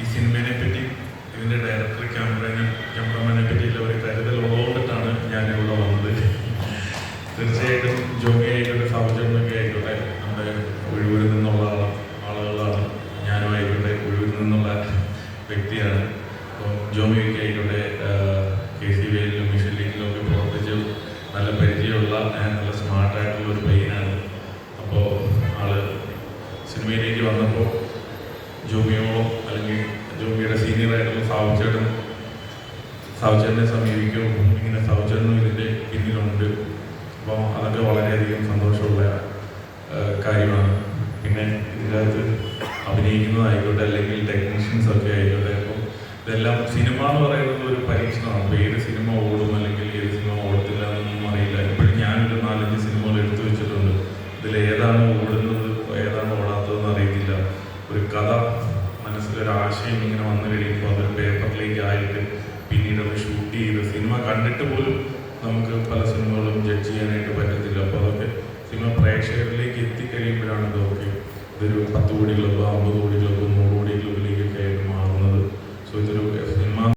ഈ സിനിമയെ പറ്റി ഇതിന്റെ ഡയറക്ടർ ക്യാമറനെ ക്യാമറമാനെ പറ്റിയുള്ള ഒരു കരുതൽ ഉള്ളതുകൊണ്ടിട്ടാണ് ഞാനിവിടെ വന്നത്. തീർച്ചയായിട്ടും ജോഗി ആയിക്കോട്ടെ സാവചരണമൊക്കെ ആയിക്കോട്ടെ നമ്മുടെ ഒഴിവൂരിൽ നിന്നുള്ള ആള ആളുകളാണ്. ഞാനും ആയിക്കോട്ടെ ഒഴിവൂരിൽ നിന്നുള്ള വ്യക്തിയാണ്. അപ്പം ജോമിയൊക്കെ ആയിക്കോട്ടെ കെ സി വേലിലും മിഷൻ ലീഗിലും ഒക്കെ പ്രവർത്തിച്ച് നല്ല പരിചയമുള്ള നല്ല സ്മാർട്ടായിട്ടുള്ള ഒരു പയ്യനാണ്. അപ്പോൾ ആൾ സിനിമയിലേക്ക് വന്നപ്പോൾ ജോമിയോളം അല്ലെങ്കിൽ ജോമിയുടെ സീനിയർ ആയിട്ടുള്ള സാവുചേട്ടൻ സാവുചേട്ടനെ സമീപിക്കും ഇങ്ങനെ സാവുചേട്ടനും ഇതിന്റെ പിന്നിലുണ്ട്. അപ്പം അതൊക്കെ വളരെയധികം സന്തോഷമുള്ള കാര്യമാണ്. പിന്നെ ഇതിനകത്ത് അഭിനയിക്കുന്നതായിക്കോട്ടെ അല്ലെങ്കിൽ ടെക്നീഷ്യൻസ് ഒക്കെ ആയിക്കോട്ടെ അപ്പം ഇതെല്ലാം സിനിമ എന്ന് പറയുന്നത് ഒരു പരീക്ഷണമാണ്. അപ്പോൾ ഏത് സിനിമ ഓടും അല്ലെങ്കിൽ ഏത് സിനിമ ഓടത്തില്ല എന്നൊന്നും അറിയില്ല. ഇപ്പോഴും ഞാനൊരു നാലഞ്ച് സിനിമകൾ എടുത്തു വെച്ചിട്ടുണ്ട്. ഇതിൽ ഏതാണ് ഓടുന്നത് ഒരു കഥ മനസ്സിലൊരാശയം ഇങ്ങനെ വന്നു കഴിയുമ്പോൾ അതൊരു പേപ്പറിലേക്ക് ആയിട്ട് പിന്നീട് അത് ഷൂട്ട് ചെയ്ത് സിനിമ കണ്ടിട്ട് പോലും നമുക്ക് പല സിനിമകളും ജഡ്ജ് ചെയ്യാനായിട്ട് പറ്റത്തില്ല. അപ്പോൾ അതൊക്കെ സിനിമ പ്രേക്ഷകരിലേക്ക് എത്തിക്കഴിയുമ്പോഴാണ് ഇതൊക്കെ ഇതൊരു പത്ത് കോടി ക്ലബ്ബ് അമ്പത് കോടി ക്ലബ്ബ് നൂറ് കോടി ക്ലബ്ബിലേക്കൊക്കെ